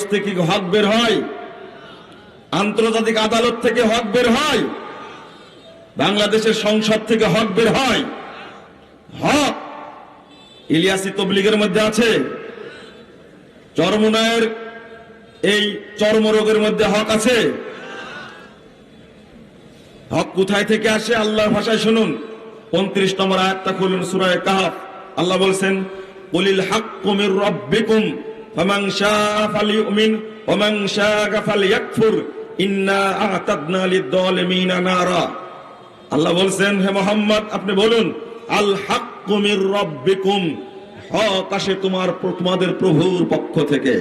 থেকে হক বের হয়? আন্তর্জাতিক আদালত থেকে হক বের হয়? বাংলাদেশের সংসদ থেকে হক বের হয়? হক ইলিয়াসি তবলিগের মধ্যে আছে। চরমুনায়ের এই চর্মরোগের মধ্যে হক আছে। হক কোথায় থেকে আসে আল্লাহর ভাষায় শুনুন। উনত্রিশ নম্বর আয়াতটা খুলুন, সুরায় কাহাফ। আল্লাহ বলছেন, কুলিল হাক্কু মির রাব্বিকুম। আল্লাহ বলছেন হে মোহাম্মদ, আপনি বলুন আল তোমাদের প্রভুর পক্ষ থেকে।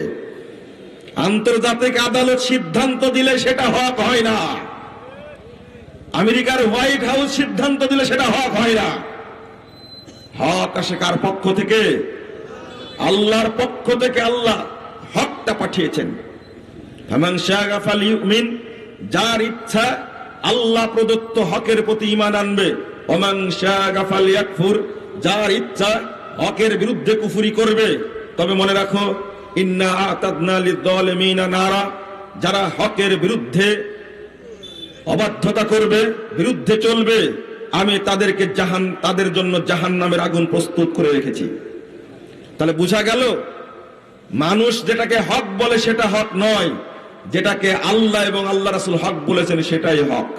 আন্তর্জাতিক আদালত সিদ্ধান্ত দিলে সেটা হক হয় না। আমেরিকার হোয়াইট হাউস সিদ্ধান্ত দিলে সেটা হক হয় না। হক আসে কার পক্ষ থেকে? আল্লাহর পক্ষ থেকে আল্লাহ হকটা পাঠিয়েছেন। যার ইচ্ছা আল্লাহ প্রদত্ত হকের প্রতি ইমান আনবে। যার ইচ্ছা হকের বিরুদ্ধে কুফুরি করবে। তবে মনে রাখো, ইন্না নারা, যারা হকের বিরুদ্ধে অবাধ্যতা করবে, বিরুদ্ধে চলবে, আমি তাদেরকে জাহান, তাদের জন্য জাহান নামের আগুন প্রস্তুত করে রেখেছি। তাহলে বোঝা গেল, মানুষ যেটাকে হক বলে সেটা হক নয়, যেটাকে আল্লাহ এবং আল্লাহ রাসুল হক বলেছেন সেটাই হক।